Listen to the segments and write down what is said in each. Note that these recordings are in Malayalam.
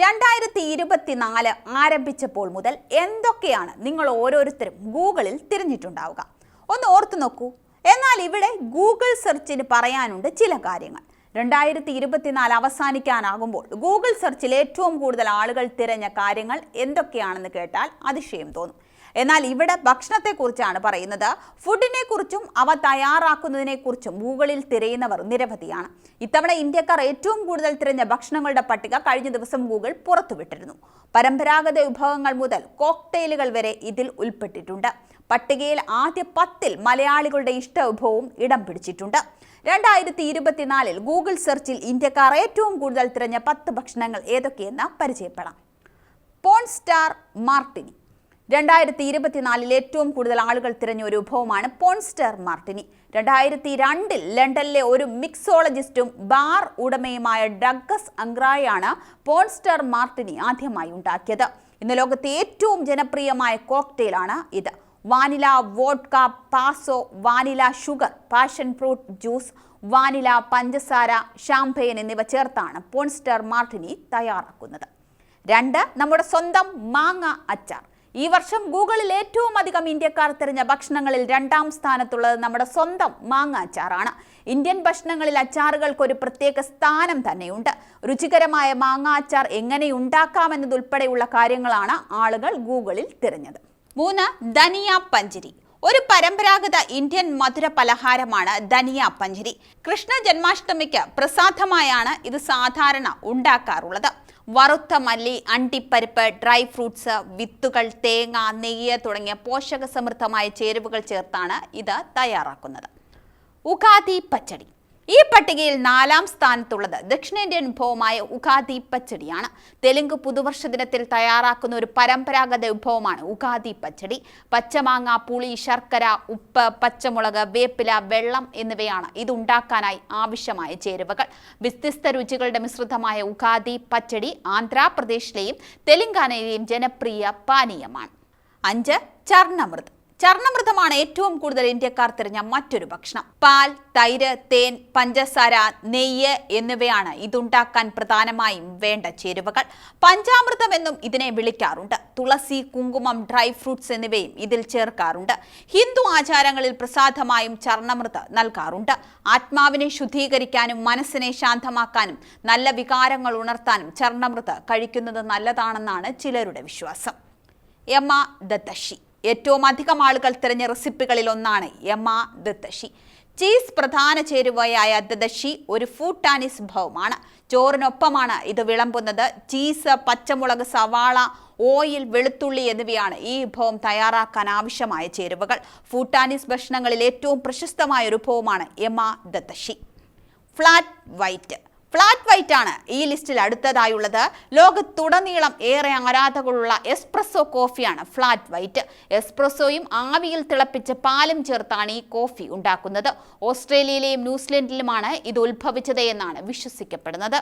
രണ്ടായിരത്തി ഇരുപത്തിനാല് ആരംഭിച്ചപ്പോൾ മുതൽ എന്തൊക്കെയാണ് നിങ്ങൾ ഓരോരുത്തരും ഗൂഗിളിൽ തിരഞ്ഞിട്ടുണ്ടാവുക? ഒന്ന് ഓർത്തു നോക്കൂ. എന്നാൽ ഇവിടെ ഗൂഗിൾ സെർച്ചിന് പറയാനുണ്ട് ചില കാര്യങ്ങൾ. രണ്ടായിരത്തി ഇരുപത്തിനാല് അവസാനിക്കാനാകുമ്പോൾ ഗൂഗിൾ സെർച്ചിൽ ഏറ്റവും കൂടുതൽ ആളുകൾ തിരഞ്ഞ കാര്യങ്ങൾ എന്തൊക്കെയാണെന്ന് കേട്ടാൽ അതിശയം തോന്നും. എന്നാൽ ഇവിടെ ഭക്ഷണത്തെക്കുറിച്ചാണ് പറയുന്നത്. ഫുഡിനെ കുറിച്ചും അവ തയ്യാറാക്കുന്നതിനെക്കുറിച്ചും ഗൂഗിളിൽ തിരയുന്നവർ നിരവധിയാണ്. ഇത്തവണ ഇന്ത്യക്കാർ ഏറ്റവും കൂടുതൽ തിരഞ്ഞ ഭക്ഷണങ്ങളുടെ പട്ടിക കഴിഞ്ഞ ദിവസം ഗൂഗിൾ പുറത്തുവിട്ടിരുന്നു. പരമ്പരാഗത വിഭവങ്ങൾ മുതൽ കോക്ടെയിലുകൾ വരെ ഇതിൽ ഉൾപ്പെട്ടിട്ടുണ്ട്. പട്ടികയിൽ ആദ്യ പത്തിൽ മലയാളികളുടെ ഇഷ്ടവിഭവവും ഇടം പിടിച്ചിട്ടുണ്ട്. രണ്ടായിരത്തി ഇരുപത്തിനാലിൽ ഗൂഗിൾ സെർച്ചിൽ ഇന്ത്യക്കാർ ഏറ്റവും കൂടുതൽ തിരഞ്ഞ പത്ത് ഭക്ഷണങ്ങൾ ഏതൊക്കെയെന്ന് പരിചയപ്പെടാം. Porn star martini. രണ്ടായിരത്തി ഇരുപത്തിനാലിൽ ഏറ്റവും കൂടുതൽ ആളുകൾ തിരഞ്ഞ ഒരു വിഭവമാണ് പോൺസ്റ്റർ മാർട്ടിനി. രണ്ടായിരത്തി രണ്ടിൽ ലണ്ടനിലെ ഒരു മിക്സോളജിസ്റ്റും ബാർ ഉടമയുമായ ഡഗസ് അങ്ക്രായാണ് പോൺസ്റ്റർ മാർട്ടിനി ആദ്യമായി ഉണ്ടാക്കിയത്. ഇന്ന് ലോകത്തെ ഏറ്റവും ജനപ്രിയമായ കോക്ടെയിലാണ് ഇത്. Vanilla vodka Passoa vanilla sugar passion fruit juice vanilla പഞ്ചസാര ഷാംപെയിൻ എന്നിവ ചേർത്താണ് പോൺസ്റ്റർ മാർട്ടിനി തയ്യാറാക്കുന്നത്. രണ്ട് നമ്മുടെ സ്വന്തം മാങ്ങ അച്ചാർ. ഈ വർഷം ഗൂഗിളിൽ ഏറ്റവും അധികം ഇന്ത്യക്കാർ തിരഞ്ഞ ഭക്ഷണങ്ങളിൽ രണ്ടാം സ്ഥാനത്തുള്ളത് നമ്മുടെ സ്വന്തം മാങ്ങ അച്ചാറാണ്. ഇന്ത്യൻ ഭക്ഷണങ്ങളിൽ അച്ചാറുകൾക്ക് ഒരു പ്രത്യേക സ്ഥാനം തന്നെയുണ്ട്. രുചികരമായ മാങ്ങ അച്ചാർ എങ്ങനെ ഉണ്ടാക്കാമെന്നതുൾപ്പെടെയുള്ള കാര്യങ്ങളാണ് ആളുകൾ ഗൂഗിളിൽ തിരഞ്ഞത്. മൂന്ന് ധനിയ പഞ്ചരി. ഒരു പരമ്പരാഗത ഇന്ത്യൻ മധുര പലഹാരമാണ് ധനിയ പഞ്ചരി. കൃഷ്ണ ജന്മാഷ്ടമിക്ക് പ്രസാദമായാണ് ഇത് സാധാരണ ഉണ്ടാക്കാറുള്ളത്. വറുത്ത മല്ലി അണ്ടിപ്പരിപ്പ് ഡ്രൈ ഫ്രൂട്ട്സ് വിത്തുകൾ തേങ്ങ നെയ്യ് തുടങ്ങിയ പോഷക സമൃദ്ധമായ ചേരുവകൾ ചേർത്താണ് ഇത് തയ്യാറാക്കുന്നത്. ഉഗാദി പച്ചടി. ഈ പട്ടികയിൽ നാലാം സ്ഥാനത്തുള്ളത് ദക്ഷിണേന്ത്യൻ വിഭവമായ ഉഗാദി പച്ചടിയാണ്. തെലുങ്ക് പുതുവർഷ ദിനത്തിൽ തയ്യാറാക്കുന്ന ഒരു പരമ്പരാഗത വിഭവമാണ് ഉഗാദി പച്ചടി. പച്ചമാങ്ങ പുളി ശർക്കര ഉപ്പ് പച്ചമുളക് വേപ്പില വെള്ളം എന്നിവയാണ് ഇത് ഉണ്ടാക്കാനായി ആവശ്യമായ ചേരുവകൾ. വ്യത്യസ്ത രുചികളുടെ മിശ്രിതമായ ഉഗാദി പച്ചടി ആന്ധ്രാപ്രദേശിലെയും തെലങ്കാനയിലെയും ജനപ്രിയ പാനീയമാണ്. അഞ്ച് ചർണമൃത് ചർണമൃതമാണ് ഏറ്റവും കൂടുതൽ ഇന്ത്യക്കാർ തിരഞ്ഞ മറ്റൊരു ഭക്ഷണം. പാൽ തൈര് തേൻ പഞ്ചസാര നെയ്യ് എന്നിവയാണ് ഇതുണ്ടാക്കാൻ പ്രധാനമായും വേണ്ട ചേരുവകൾ. പഞ്ചാമൃതം എന്നും ഇതിനെ വിളിക്കാറുണ്ട്. തുളസി കുങ്കുമം ഡ്രൈ ഫ്രൂട്ട്സ് എന്നിവയും ഇതിൽ ചേർക്കാറുണ്ട്. ഹിന്ദു ആചാരങ്ങളിൽ പ്രസാദമായും ചർണമൃത് നൽകാറുണ്ട്. ആത്മാവിനെ ശുദ്ധീകരിക്കാനും മനസ്സിനെ ശാന്തമാക്കാനും നല്ല വികാരങ്ങൾ ഉണർത്താനും ചർണമൃത് കഴിക്കുന്നത് നല്ലതാണെന്നാണ് ചിലരുടെ വിശ്വാസം. യമ്മ ദത്തഷി ഏറ്റവും അധികം ആളുകൾ തിരഞ്ഞ റെസിപ്പികളിൽ ഒന്നാണ് യമ ദത്തശി ചീസ് പ്രധാന ചേരുവയായ ദദശി ഒരു ഫൂട്ടാനിസ് വിഭവമാണ് ചോറിനൊപ്പമാണ് ഇത് വിളമ്പുന്നത്. ചീസ് പച്ചമുളക് സവാള ഓയിൽ വെളുത്തുള്ളി എന്നിവയാണ് ഈ വിഭവം തയ്യാറാക്കാൻ ആവശ്യമായ ചേരുവകൾ. ഫൂട്ടാനിസ് ഭക്ഷണങ്ങളിൽ ഏറ്റവും പ്രശസ്തമായ ഒരു വിഭവമാണ് യമ ദത്തശി ഫ്ലാറ്റ് വൈറ്റ്. ഫ്ലാറ്റ് വൈറ്റ് ആണ് ഈ ലിസ്റ്റിൽ അടുത്തതായുള്ളത്. ലോകത്തുടനീളം ഏറെ ആരാധകരുള്ള എസ്പ്രസോ കോഫിയാണ് ഫ്ലാറ്റ് വൈറ്റ് എസ്പ്രസോയും ആവിയിൽ തിളപ്പിച്ച പാലും ചേർത്താണ് ഈ കോഫി ഉണ്ടാക്കുന്നത്. ഓസ്ട്രേലിയയിലെയും ന്യൂസിലൻഡിലുമാണ് ഇത് ഉത്ഭവിച്ചത് എന്നാണ് വിശ്വസിക്കപ്പെടുന്നത്.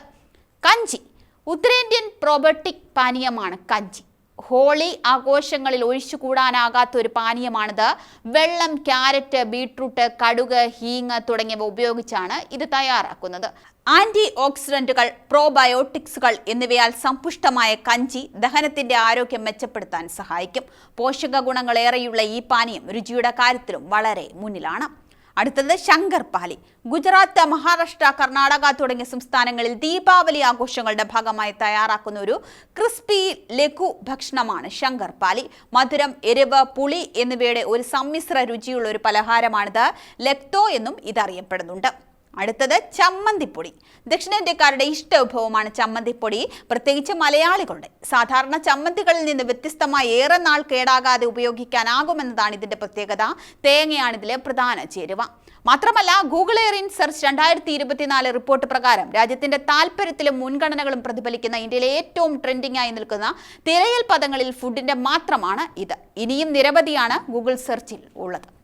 കഞ്ചി. ഉത്തരേന്ത്യൻ പ്രോബർട്ടിക് പാനീയമാണ് കഞ്ചി. ഹോളി ആഘോഷങ്ങളിൽ ഒഴിച്ചുകൂടാനാകാത്ത ഒരു പാനീയമാണിത്. വെള്ളം ക്യാരറ്റ് ബീട്രൂട്ട് കടുക് ഹീങ് തുടങ്ങിയവ ഉപയോഗിച്ചാണ് ഇത് തയ്യാറാക്കുന്നത്. ആന്റി ഓക്സിഡന്റുകൾ പ്രോബയോട്ടിക്സുകൾ എന്നിവയാൽ സമ്പുഷ്ടമായ കഞ്ചി ദഹനത്തിന്റെ ആരോഗ്യം മെച്ചപ്പെടുത്താൻ സഹായിക്കും. പോഷക ഗുണങ്ങളേറെയുള്ള ഈ പാനീയം രുചിയുടെ കാര്യത്തിലും വളരെ മുന്നിലാണ്. അടുത്തത് ശങ്കർ പാലി. ഗുജറാത്ത് മഹാരാഷ്ട്ര കർണാടക തുടങ്ങിയ സംസ്ഥാനങ്ങളിൽ ദീപാവലി ആഘോഷങ്ങളുടെ ഭാഗമായി തയ്യാറാക്കുന്ന ഒരു ക്രിസ്പി ലഘു ഭക്ഷണമാണ് ശങ്കർ പാലി. മധുരം എരിവ് പുളി എന്നിവയുടെ ഒരു സമ്മിശ്ര രുചിയുള്ള ഒരു പലഹാരമാണിത്. ലെക്തോ എന്നും ഇതറിയപ്പെടുന്നുണ്ട്. അടുത്തത് ചമ്മന്തിപ്പൊടി. ദക്ഷിണേന്ത്യക്കാരുടെ ഇഷ്ട വിഭവമാണ് ചമ്മന്തിപ്പൊടി. പ്രത്യേകിച്ച് മലയാളികളുടെ. സാധാരണ ചമ്മന്തികളിൽ നിന്ന് വ്യത്യസ്തമായി ഏറെ നാൾ കേടാകാതെ ഉപയോഗിക്കാനാകുമെന്നതാണ് ഇതിന്റെ പ്രത്യേകത. തേങ്ങയാണ് ഇതിലെ പ്രധാന ചേരുവ. മാത്രമല്ല ഗൂഗിൾ എയർ ഇൻ സെർച്ച് രണ്ടായിരത്തി ഇരുപത്തിനാല് റിപ്പോർട്ട് പ്രകാരം രാജ്യത്തിന്റെ താല്പര്യത്തിലും മുൻഗണനകളും പ്രതിഫലിക്കുന്ന ഇന്ത്യയിലെ ഏറ്റവും ട്രെൻഡിംഗ് ആയി നിൽക്കുന്ന തിരയൽ പദങ്ങളിൽ ഫുഡിന്റെ മാത്രമാണ് ഇത്. ഇനിയും നിരവധിയാണ് ഗൂഗിൾ സെർച്ചിൽ ഉള്ളത്.